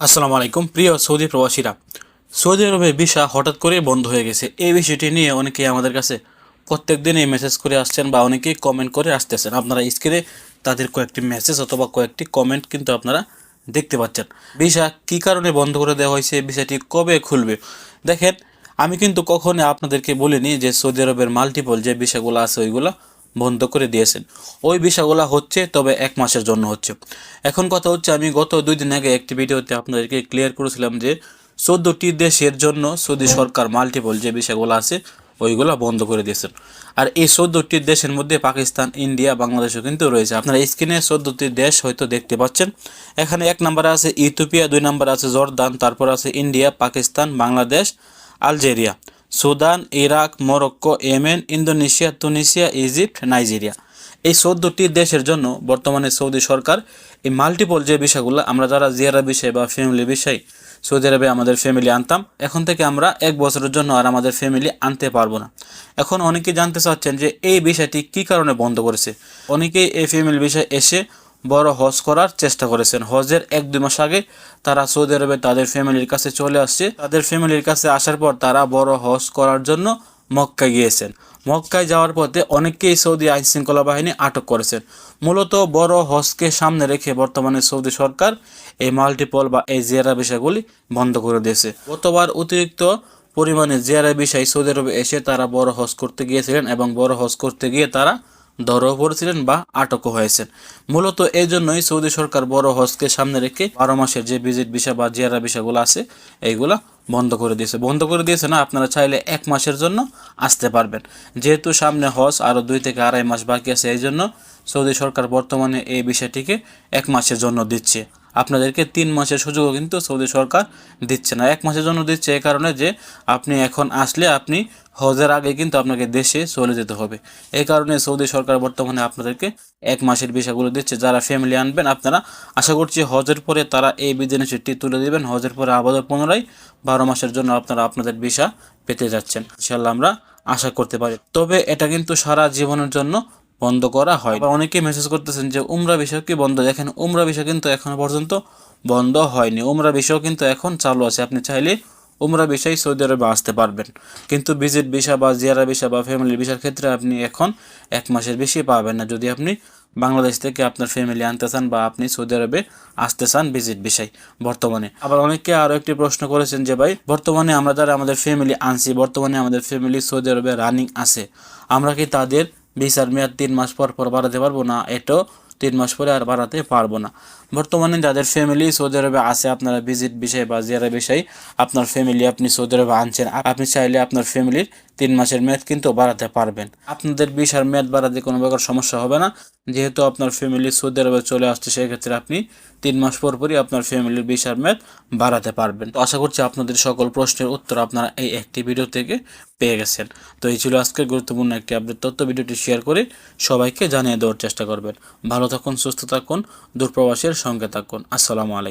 আসসালামু আলাইকুম। প্রিয় সৌদি প্রবাসীরা, সৌদি আরবের ভিসা হঠাৎ করে বন্ধ হয়ে গেছে। এই বিষয়টি নিয়ে অনেকেই আমাদের কাছে প্রত্যেক দিনই মেসেজ করে আসছেন বা অনেকেই কমেন্ট করে আসতেছেন। আপনারা স্ক্রিনে তাদের কয়েকটি মেসেজ অথবা কয়েকটি কমেন্ট কিন্তু আপনারা দেখতে পাচ্ছেন। ভিসা কী কারণে বন্ধ করে দেওয়া হয়েছে? ভিসাটি কবে খুলবে? দেখেন, আমি কিন্তু কখনো আপনাদেরকে বলিনি যে সৌদি আরবের মাল্টিপল যে ভিসাগুলো আছে ওইগুলো বন্ধ করে দিয়েছেন। ওই ভিসাগুলো হচ্ছে, তবে এক মাসের জন্য হচ্ছে। এখন কথা হচ্ছে, আমি গত দুই দিন আগে একটি ভিডিওতে আপনাদেরকে ক্লিয়ার করেছিলাম যে, চোদ্দোটি দেশের জন্য সৌদি সরকার মাল্টিপল যে বিষয়গুলো আছে, ওইগুলো বন্ধ করে দিয়েছেন। আর এই চোদ্দোটি দেশের মধ্যে পাকিস্তান, ইন্ডিয়া, বাংলাদেশও কিন্তু রয়েছে। আপনারা স্ক্রিনে চোদ্দোটি দেশ হয়তো দেখতে পাচ্ছেন। এখানে এক নম্বরে আছে ইথিওপিয়া, দুই নম্বরে আছে জর্দান, তারপর আছে India, Pakistan, Bangladesh, Algeria. Sudan, Iraq, Morocco, Yemen, Indonesia Tunisia Egypt, Nigeria. এই চোদ্দোটি দেশের জন্য বর্তমানে সৌদি সরকার এই মাল্টিপল যে বিষয়গুলো, আমরা যারা জিয়ারা বিষয় বা ফ্যামিলি বিষয়, সৌদি আরবে আমাদের ফ্যামিলি আনতাম, এখন থেকে আমরা এক বছরের জন্য আর আমাদের ফ্যামিলি আনতে পারব না। এখন অনেকে জানতে চাচ্ছেন যে এই বিষয়টি কী কারণে বন্ধ করেছে? অনেকেই এই ফ্যামিলি বিষয় এসে বড় হজ করার চেষ্টা করেছেন। হজের এক, দুই মাস আগে তারা সৌদি আরবে তাদের ফ্যামিলির কাছে চলে আসছে। তাদের ফ্যামিলির কাছে আসার পর তারা বড় হজ করার জন্য মক্কায় গিয়েছেন। মক্কায় যাওয়ার পথে অনেকেই সৌদি আইন শৃঙ্খলা বাহিনী আটক করেছেন। মূলত বড় হজকে সামনে রেখে বর্তমানে সৌদি সরকার এই মাল্টিপল বা এই জিয়ারা বিষয়গুলি বন্ধ করে দিয়েছে। গতবার অতিরিক্ত পরিমাণে জিয়ারা বিষয় সৌদি আরবে এসে তারা বড় হজ করতে গিয়েছিলেন এবং বড় হজ করতে গিয়ে তারা ধরাও পড়েছিলেন বা আটকও হয়েছেন। মূলত এই জন্যই সৌদি সরকার বড় হজকে সামনে রেখে বারো মাসের যে ভিজিট ভিসা বা জিয়ারা ভিসাগুলো আছে, এইগুলো বন্ধ করে দিয়েছে। বন্ধ করে দিয়েছে না, আপনারা চাইলে এক মাসের জন্য আসতে পারবেন। যেহেতু সামনে হজ আরও দুই থেকে আড়াই মাস বাকি আছে এই জন্য সৌদি সরকার বর্তমানে এই বিষয়টিকে এক মাসের জন্য দিচ্ছে। আপনাদেরকে তিন মাসের সুযোগও কিন্তু সৌদি সরকার দিচ্ছে না। এক মাসের জন্য দিচ্ছে এই কারণে যে আপনি এখন আসলে আপনি হজের আগে কিন্তু আপনাকে দেশে চলে যেতে হবে। এই কারণে সৌদি সরকার বর্তমানে আপনাদেরকে এক মাসের ভিসাগুলো দিচ্ছে। যারা ফ্যামিলি আনবেন আপনারা আশা করছি হজের পরে তারা এই বিধানসূচিটি তুলে দেবেন। হজের পরে আবারও পুনরায় বারো মাসের জন্য আপনারা আপনাদের ভিসা পেতে যাচ্ছেন। ইনশাল্লাহ আমরা আশা করতে পারি। তবে এটা কিন্তু সারা জীবনের জন্য বন্ধ করা হয়। অনেকে মেসেজ করতেছেন যে, উমরা বিষয় কি বন্ধ? দেখেন, উমরা বিষয় কিন্তু এখনও পর্যন্ত বন্ধ হয়নি। উমরা বিষয় কিন্তু এখন চালু আছে। আপনি চাইলে উমরা বিষয় সৌদি আরবে আসতে পারবেন। কিন্তু ভিজিট ভিসা বা জিয়ারা ভিসা বা ফ্যামিলি ভিসার ক্ষেত্রে আপনি এখন এক মাসের বেশি পাবেন না। যদি আপনি বাংলাদেশ থেকে আপনার ফ্যামিলি আনতে চান বা আপনি সৌদি আরবে আসতে চান ভিজিট বিষয় বর্তমানে। আবার অনেকে আরও একটি প্রশ্ন করেছেন যে, ভাই, বর্তমানে আমরা যারা আমাদের ফ্যামিলি আনছি, বর্তমানে আমাদের ফ্যামিলি সৌদি আরবে রানিং আছে, আমরা কি তাদের ভিসার মেয়াদ তিন মাস পর পর বাড়াতে পারব না এটাও তিন মাস পরে আর বাড়াতে পারব না। বর্তমানে যাদের ফ্যামিলি সৌদি আরবে আছে, আপনারা ভিজিট বিষয় বা জিয়ারা বিষয় আপনার ফ্যামিলি আপনি সৌদি আরবে আনছেন। আপনি চাইলে আপনার ফ্যামিলির তিন মাসের মেয়াদ কিন্তু বাড়াতে পারবেন। আপনাদের ভিসার মেয়াদ বাড়াতে কোনো প্রকার সমস্যা হবে না। যেহেতু আপনার ফ্যামিলি সৌদি আরবে চলে আসছে, সেক্ষেত্রে আপনি তিন মাস পর পরই আপনার ফ্যামিলির ভিসার মেয়াদ বাড়াতে পারবেন। তো আশা করছি আপনাদের সকল প্রশ্নের উত্তর আপনারা এই একটি ভিডিও থেকে পেয়ে গেছেন। তো এই ছিল আজকের গুরুত্বপূর্ণ একটি আপডেট তথ্য। ভিডিওটি শেয়ার করে সবাইকে জানিয়ে দেওয়ার চেষ্টা করবেন। ভালো থাকুন, সুস্থ থাকুন, দূরপ্রবাসের সঙ্গে থাকুন। আসসালামু আলাইকুম।